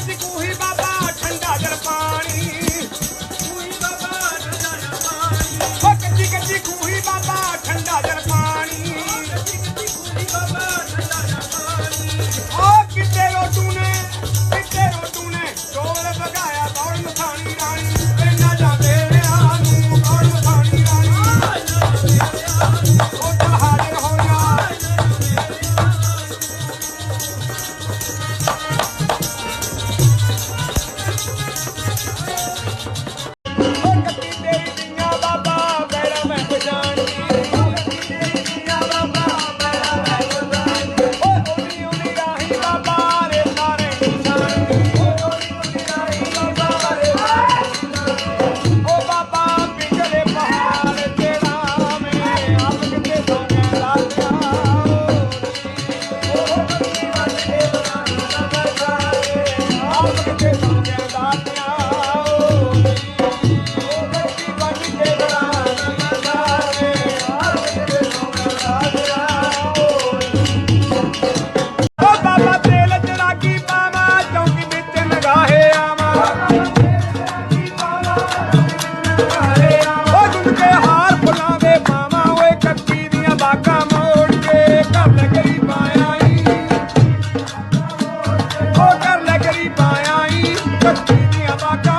ਕਹਿੰਦੀ ਕੂਹੀ ਬਾਬਾ ਠੰਡਾ ਜਲ ਪਾਣੀ। ਕੂਹੀ ਬਾਬਾ ਠੰਡਾ ਜਲ ਪਾਣੀ। ਉਹ ਕੱਚੀ ਕੱਚੀ ਕੂਹੀ ਬਾਬਾ ਠੰਡਾ ਜਲ ਪਾਣੀ। ਉਹ ਕਿੱਤੇ ਰੋਟੂ ਨੇ ਕਿੱਤੇ ਰੋਟੂ ਨੇ ਡੋਲ ਭਗਾਇਆ ਦੌੜ ਮਥਾਣੀ ਰਾਣੀ। ਇਹਨਾਂ ਜਾਂਦੇ ਰਿਆਂ ਨੂੰ ਦੌੜ ਮਥਾਣੀ ਰਾਣੀ। ਉਹ ਤਾਂ ਹਾਜ਼ਰ ਹੋਇਆ Give me a vodka.